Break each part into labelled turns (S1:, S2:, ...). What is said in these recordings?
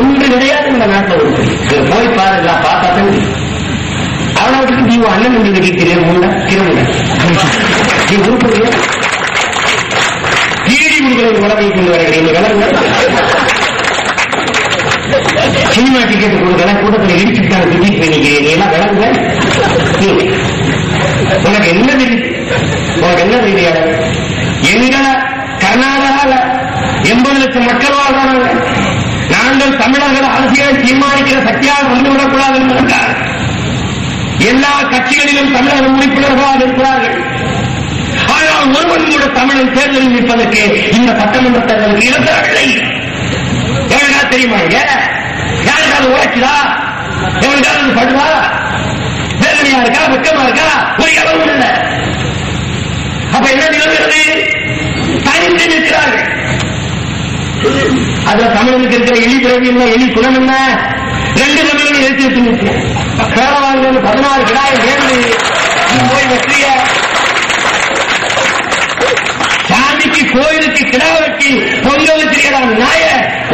S1: ஒன்று கிடையாது இந்த நாட்டில் ஒரு போய் பாருங்க பார்த்தா தான் தெரியும். அவனை விட்டு நீ அண்ணன் தம்பி கேட்கிறேன் திரும்ப திரும்ப நீ உருப்படிய? தீடி முடிக்கிற உலகை கொண்டு வருகிறேன் நீ சினிமா டிக்கெட் கொடுக்கல கூட்டத்தில் இடிச்சுட்டாங்க திட்டிட்டு பண்ணிக்கிறேன் நீ எல்லாம் விளங்க உனக்கு என்ன தெரியும்? உனக்கு என்ன தெரியாது எங்க கர்நாடகால எண்பது லட்சம் மக்கள் வாழ்றாங்க நாங்கள் தமிழர்கள் அரசியலை தீர்மானிக்கிற சக்தியாக வந்துவிடக்கூடாது என்பதற்காக எல்லா கட்சிகளிலும் தமிழக உறுப்பினர்களாக இருக்கிறார்கள் ஆனால் ஒருவன் கூட தமிழன் தேர்தலில் நிற்பதற்கு இந்த சட்டமன்ற தேர்தலுக்கு இழந்தவில்லை எவனுக்கா தெரியுமா யாருக்காவது உழைச்சுதா எவனுக்காவது படுதா? வேதனையா இருக்கா? வெக்கமா இருக்கா? ஒரு இடமும் இல்லை. அப்ப என்ன நிலவுகிறது? தனித்து நிற்கிறார்கள். அதுல தமிழனுக்கு இருக்கிற எலி பிறவி என்ன எலி குணம் என்ன? ரெண்டு தமிழர்கள் எடுத்து வச்சு நிற்கிறேன் கேரளாவில் பதினாறு கிடாயம் சேர்ந்து போய் வெற்றிய. சாமிக்கு கோயிலுக்கு கிடா வெட்டி பொங்கல் வச்சிருக்கிறான் நாய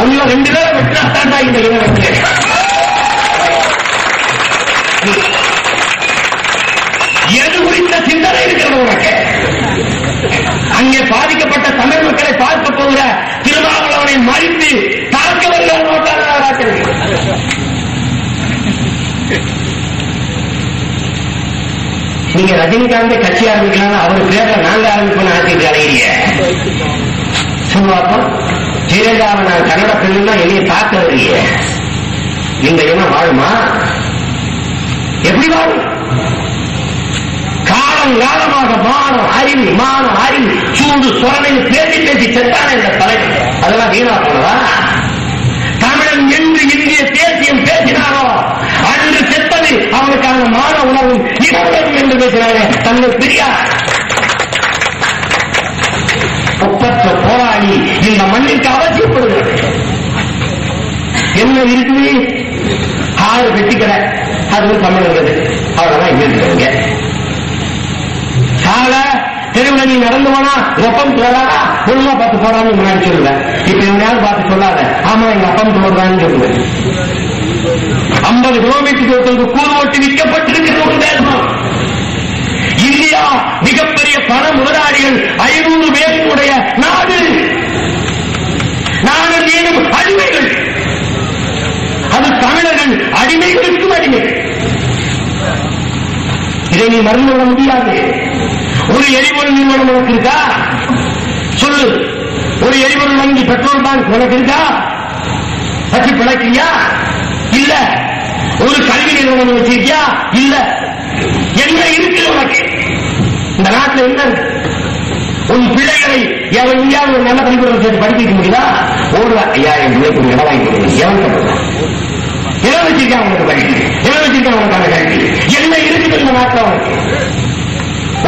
S1: ஒண்ணு ரெண்டு பேரும் வெட்டினா தாண்டா இந்த இடம் மறித்து தாக்க வருகிறார் நோட்டாளர்கள் நீங்க ரஜினிகாந்த் கட்சி ஆரம்பிக்கலாம் அவர் பேர்ல நாங்க ஆரம்பிப்போம் ஆட்சிக்கு அலையிறிய சொல்லுவாப்பா ஜெயலலிதாவை நான் கன்னட பெண்ணுன்னா என்னைய பார்க்க வருகிய இந்த இனம் வாழுமா? எப்படி வாழும்? காலமாக மானம் அறிவு மானம் அறிவு. சூடு சுரணையில் பேசி பேசி செத்தான இந்த தலைவர் அதெல்லாம் வீணா போனதா? தமிழன் என்று இந்திய தேசியம் பேசினாரோ அன்று செத்தது அவனுக்கான மான உணவும் இனவுணவும் என்று பேசினாரே தங்கள் பெரியார். ஒப்பற்ற போராளி இந்த மண்ணிற்கு அவசியப்படுகிறது. என்ன இருக்குது? ஆறு வெட்டிக்கடை அதுவும் தமிழர்கள் அவ்வளவுதான் இருக்கிறவங்க. நீ நடந்து போனா எப்பம் தோறாடா ஒழுங்கா பார்த்து போறான்னு முன்னாடி சொல்லுவேன் இப்ப எங்கேயாவது பார்த்து சொல்லாத. ஆமா எங்க அப்பம் தோடுறான்னு சொல்லுவேன். ஐம்பது கிலோமீட்டர் தூரத்துக்கு கூறு ஓட்டி விற்கப்பட்டிருக்கிற இந்தியா மிகப்பெரிய பண முதலாளிகள் ஐநூறு பேருடைய நாடு. நாடு ஏனும் அடிமைகள். அது தமிழர்கள் அடிமைகளுக்கும் அடிமை. இதை நீ மறந்து விட முடியாது. ஒரு எரிபொருள் நிறுவனம் உனக்கு இருக்கா? சொல்லு. ஒரு எரிபொருள் வங்கி பெட்ரோல் பேங்க் உனக்கு இருக்கா? வச்சு பிழைக்கிறியா? இல்ல. ஒரு கல்வி நிறுவனம் வச்சிருக்கியா? இல்ல. என்ன இருக்கு உனக்கு? இந்த நாட்டில் என்ன இருக்கு? உன் பிள்ளைகளை எவன் இந்தியாவில் ஒரு நல்ல பள்ளிக்கூடம் சேர்த்து படிக்க முடியுதா? ஒரு ஐயா என் பிள்ளைக்கு ஒரு இடம் வாங்கி கொடுங்க. எவன் கட்டுறான் எவன் வச்சிருக்கான் உனக்கு வழி எவன் வச்சிருக்கான் உனக்கான கல்வி? என்ன இருக்குது இந்த நாட்டில் உனக்கு?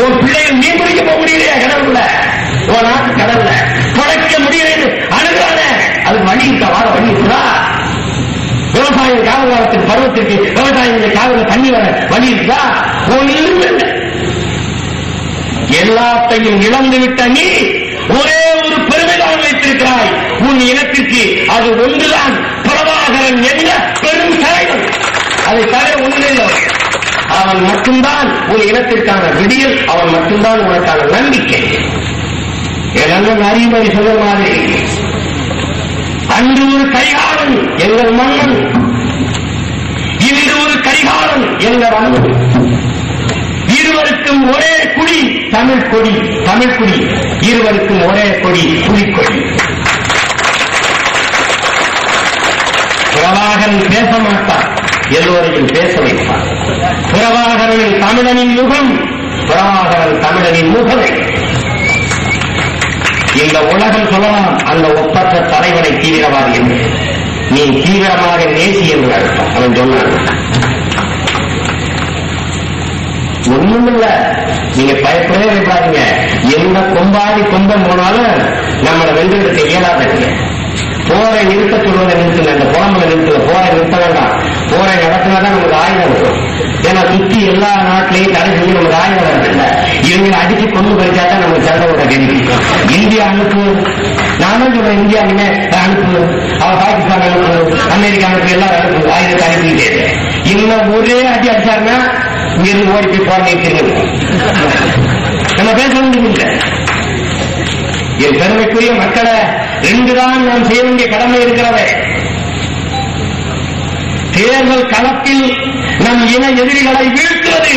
S1: ஒரு பிள்ளையை மீன் பிடிக்க போக முடியலையா கடவுள்ல உன் நாட்டு கடவுள படைக்க முடியலைன்னு அணுகாத அது வழி இருக்கா வாழ வழி இருக்குதா விவசாயம் காவல்காலத்தின் பருவத்திற்கு விவசாயம் காவல தண்ணி வர வழி இருக்குதா ஒன்றும் இல்லை எல்லாத்தையும் இழந்து விட்ட நீ ஒரே ஒரு பெருமைதான் வைத்திருக்கிறாய். உன் இனத்திற்கு அது ஒன்றுதான். பிரபாகரன் என்ற பெரும் தலைவன். அதை தவிர ஒன்றில்லை அவன் மட்டும்தான் உன் இனத்திற்கான விடியல் அவன் மட்டும்தான் உனக்கான நம்பிக்கை. என் அறிவுரை சொல்ல மாதிரி அன்று ஒரு கரிகாலன் எங்கள் மன்னன் இன்று ஒரு கரிகாலன் எங்கள் அண்ணன் இருவருக்கும் ஒரே குடி தமிழ் கொடி தமிழ் குடி. இருவருக்கும் ஒரே கொடி புலிக்கொடி. பிரபாகரன் பேச மாட்டான். எல்லோரையும் பேச வைப்பான் பிரபாகரனின் தமிழனின் முகம். பிரபாகரன் தமிழனின் முகமை. இந்த உலகம் சொல்லலாம் அந்த ஒப்பற்ற தலைவனை தீவிரவாதி என்று. நீ தீவிரமாக நேசி என்று அர்த்தம். அவன் சொன்னான். ஒண்ணுமில்ல. நீங்க பயப்படவே வைப்பாருங்க எந்த கொம்பாடி கொம்பம் போனாலும் நம்மளை வென்றெடுக்க இயலாதீங்க போரை நிறுத்த சொல்வதை நிறுத்துங்க. அந்த புலம்புல நிறுத்துங்க. போரை நிறுத்த வேண்டாம். போரை இடத்துலதான் நமக்கு ஆயுதம் வரும் ஏன்னா சுத்தி எல்லா நாட்டிலையும் தடை செஞ்சு நமக்கு ஆயுதம் வரதில்ல இவங்க அடிச்சு கொண்டு பறிச்சாதான் நமக்கு சண்டை கேள்வி இந்தியா அனுப்பு. நானும் சொல்றேன் இந்தியா என்ன அனுப்பு. அவ பாகிஸ்தான் அனுப்பு. அமெரிக்காவுக்கு எல்லாம் அனுப்பு. ஆயுதத்தை அனுப்பிட்டே இன்னும் ஒரே அடி அடிச்சாருன்னா இங்கிருந்து ஓடி போய் போராடிட்டு நம்ம பேச முடியல என் பெருமைக்குரிய மக்களை ரெண்டு தான் நாம் செய்ய வேண்டிய கடமை இருக்கிறவன் தேர்தல் களத்தில் நம் இன எதிரிகளை வீழ்த்துவது.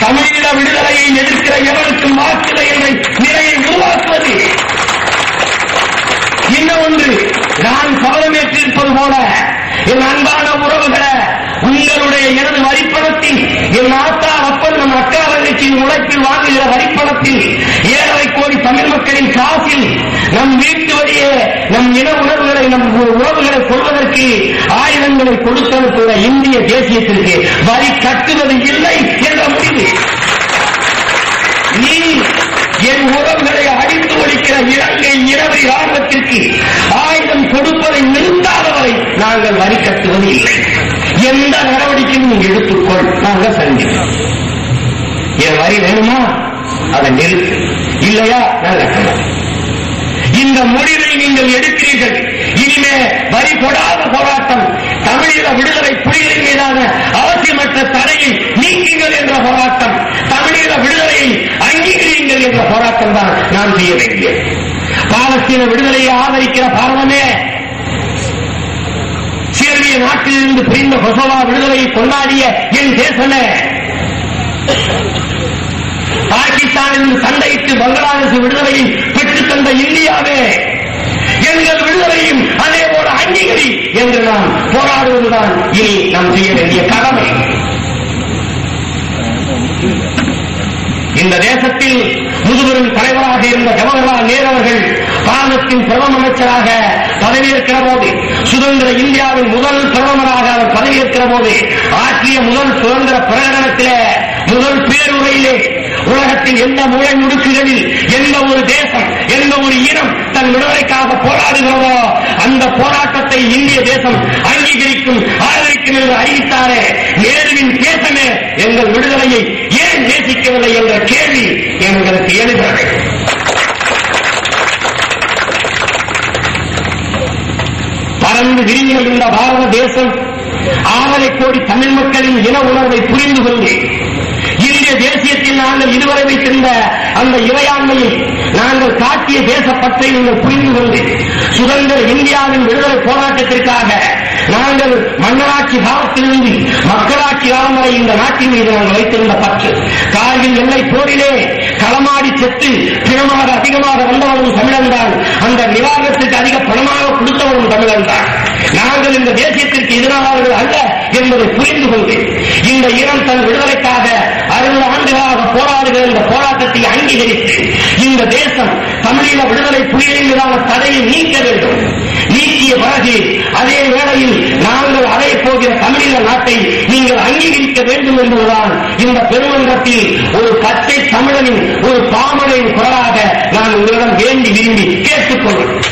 S1: தமிழீழ விடுதலையை எதிர்க்கிற எவருக்கும் வாக்கில்லை என்ற நிலையை உருவாக்குவது. இன்னும் ஒன்று நான் கவனமேற்றிருப்பது போல என் அன்பான உறவுகளை உங்களுடைய எனது வரிப்பணத்தில் என் ஆத்தா அப்பன் நம் அக்கா தங்கச்சியின் உழைப்பில் வாங்குகிற வரிப்பணத்தில் ஏழரை கோடி தமிழ் மக்களின் காசில் நம் வீட்டு வழியே நம் இன உணர்வுகளை நம் உறவுகளை கொள்வதற்கு ஆயுதங்களை கொடுத்தனுப்புகிற இந்திய தேசியத்திற்கு வரி கட்டுவது இல்லை என்ற முடிவு. நீ என் உறவுகளை அழித்து ஒழிக்கிற இலங்கை இரவு ராணுவத்திற்கு ஆயுதம் கொடுத்து நாங்கள் வரி கட்டுவது இல்லை. எந்த நடவடிக்கையும் நீ எடுத்துக்கொள் நாங்கள் சந்திப்போம் என் வரி வேணுமா? அதை நிறுத்து. இல்லையா? நான் கட்டணும் இந்த முடிவை நீங்கள் எடுக்கிறீர்கள் இனிமே வரி போடாத போராட்டம் தமிழீழ விடுதலை புலிகளின் மீதான அவசியமற்ற தடையை நீக்குங்கள் என்ற போராட்டம் தமிழீழ விடுதலையை அங்கீகரியுங்கள் என்ற போராட்டம் தான் நாம் செய்ய வேண்டியது. பாலஸ்தீன விடுதலையை ஆதரிக்கிற பாரதமே நாட்டிலிருந்து பிரிந்த கொசோவா விடுதலையை கொண்டாடிய என் தேசமே. பாகிஸ்தானில் சண்டையிட்டு பங்களாதேஷ் விடுதலையை பெற்றுத் தந்த இந்தியாவே. எங்கள் விடுதலையும் அதே போல அங்கீகரி என்று நாம் போராடுவதுதான் இனி நாம் செய்ய வேண்டிய கடமை. இந்த தேசத்தில் முதுபெரும் தலைவராக இருந்த ஜவஹர்லால் நேரு அவர்கள் பாரதத்தின் பிரதம அமைச்சராக பதவியேற்கிற போது சுதந்திர இந்தியாவின் முதல் பிரதமராக அவர் பதவியேற்கிற போது ஆற்றிய முதல் சுதந்திர பிரகடனத்திலே முதல் பேருரையிலே உலகத்தின் எந்த மூளை முடுக்குகளில் எந்த ஒரு தேசம் எந்த ஒரு இனம் தன் விடுதலைக்காக போராடுகிறதோ அந்த போராட்டத்தை இந்திய தேசம் அங்கீகரிக்கும் ஆதரிக்கும் என்று அறிவித்தாரே நேருவின் தேசமே எங்கள் விடுதலையை ஏன் நேசிக்கவில்லை என்ற கேள்வி எங்களுக்கு எழுகிறது. பறந்து விரிந்த இந்த பாரத தேசம் ஆறரை கோடி தமிழ் மக்களின் இன உணர்வை புரிந்து கொண்டு இந்திய தேசியத்தில் நாங்கள் இதுவரை வைத்திருந்த அந்த இறையாண்மையை நாங்கள் காட்டிய தேசப்பற்றை நீங்கள் புரிந்து கொண்டு சுதந்திர இந்தியாவின் விடுதலை போராட்டத்திற்காக நாங்கள் மன்னராட்சி காலத்திலிருந்து மக்களாட்சி காலம் வரை இந்த நாட்டின் மீது நாங்கள் வைத்திருந்த பற்று. கார்கில் எல்லை போரிலே களமாடி செத்து பிணமாக அதிகமாக வந்தவரும் தமிழன் தான் அந்த நிவாரணத்திற்கு அதிக பணமாக கொடுத்தவரும் தமிழன் தான் நாங்கள் இந்த தேசியத்திற்கு எதிரானவர்கள் அல்ல என்பதை புரிந்து கொண்டு இந்த இனம் தன் விடுதலைக்காக அறுபது ஆண்டுகளாக போராடுகிற இந்த போராட்டத்தை அங்கீகரித்து இந்த தேசம் தமிழீழ விடுதலை புலிகளின் மீதான தடையை நீக்க வேண்டும். நீக்கிய பிறகு அதே வேளையில் நாங்கள் அடைய போகிற தமிழீழ நாட்டை நீங்கள் அங்கீகரிக்க வேண்டும் என்பதுதான் இந்த பெருமன்றத்தில் ஒரு பச்சை தமிழனின் ஒரு பாமரின் குரலாக நான் உங்களிடம் வேண்டி விரும்பி கேட்டுக்கொள்கிறேன்.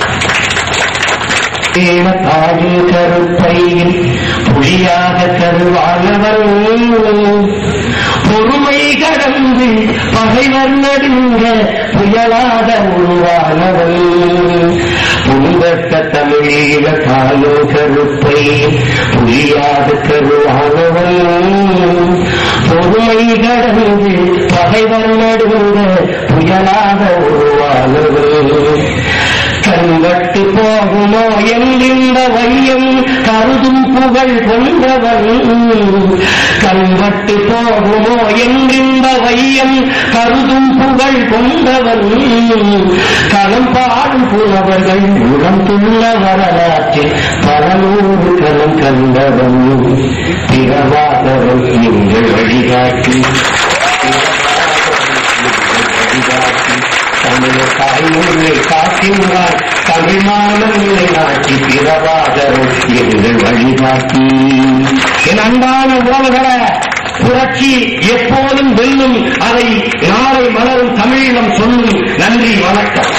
S1: தாயின் கருப்பையில் புலியாக கருவானவர் பொறுமை கடந்து பகைவர் நடுங்க புயலாக உருவானவன் புனிதத்த தமிழீழ தாயோ கருப்பை புரியாத கருவானவன் பொறுமை கடந்து பகைவர் நடுங்க புயலாக உருவானவன் கண்பட்டு போகுமோ என்கின்ற வையம் கருதும் புகழ் கொண்டவன் கண்பட்டு போகுமோ என்கின்ற வையம் கருதும் புகழ் கொண்டவன் களம் பாடும் புலவர்கள் உடம் துள்ள வரலாற்றில் பல நூறு களம் கண்டவன் பிறவாதவன் நீங்கள் வழிகாட்டி தமிழ தாய்மொழியை காக்கின்றார் தமிழ் மாநிலை நாட்டி பிறவாதரும் எங்கள் வழிகாட்டி. என் அன்பான உறவுகளை புரட்சி எப்போதும் வெல்லும் அதை நாளை மலரும் தமிழீழம் சொல்லும் நன்றி வணக்கம்.